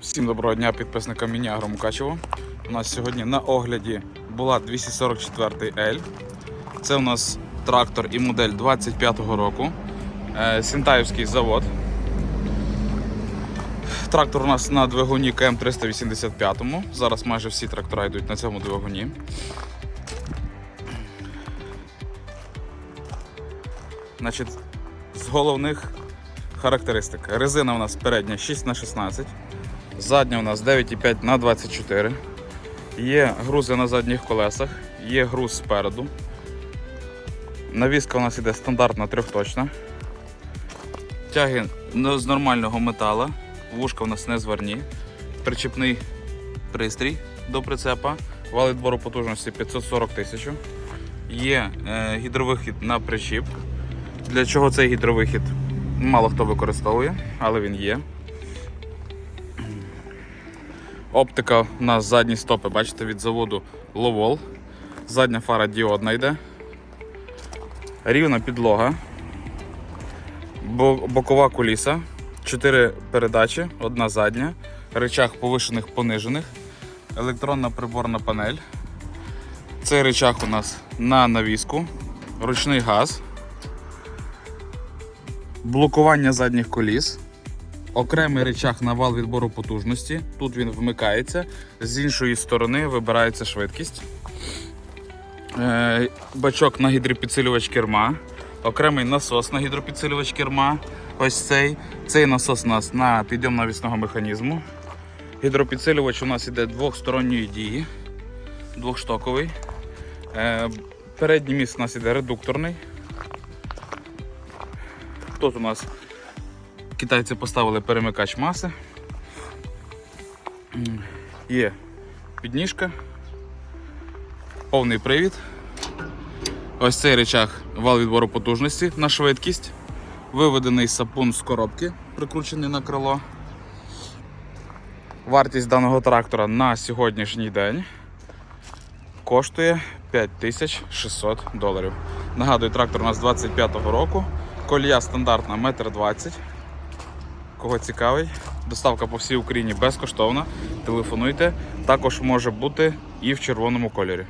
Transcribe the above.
Всім доброго дня підписникам Міні Мукачево. У нас сьогодні на огляді була 244 L. Це у нас трактор і модель 25-го року. Е, Сінтаївський завод. Трактор у нас на двигуні КМ385. Зараз майже всі трактора йдуть на цьому двигуні. Значить, з головних характеристик. Резина у нас передня 6х16. Задня у нас 9,5 на 24. Є грузи на задніх колесах, є груз спереду. Навіска у нас іде стандартна трьохточна. Тяги з нормального металу. Вушка у нас не зварні. Причіпний пристрій до прицепа. Вал відбору потужності 540 тисяч. Є е, гідровихід на причіп. Для чого цей гідровихід? Мало хто використовує, але він є. Оптика у нас задні стопи, бачите, від заводу Ловол. Задня фара діодна йде. Рівна підлога. Бокова куліса. 4 передачі, одна задня. Рычаг повишених понижених. Електронна приборна панель. Цей рычаг у нас на навіску. Ручний газ. Блокування задніх коліс. Окремий речах на вал відбору потужності. Тут він вмикається, з іншої сторони вибирається швидкість. Е, Бачок на гідропідсилювач керма. Окремий насос на гідропідсилювач керма. Ось цей. Цей насос у нас на підйом навісного механізму. Гідропідсилювач у нас іде двохсторонньої дії, двохштоковий. Е, Передній міст у нас іде редукторний. Тут у нас Китайці поставили перемикач маси. Є підніжка, повний привід. Ось цей речах вал відбору потужності на швидкість. Виведений сапун з коробки, прикручений на крило. Вартість даного трактора на сьогоднішній день коштує 5600 доларів. Нагадую, трактор у нас 25-го року. Колія стандартна 1,20 м. Кого цікавить, доставка по всій Україні безкоштовна. Телефонуйте. Також може бути і в червоному кольорі.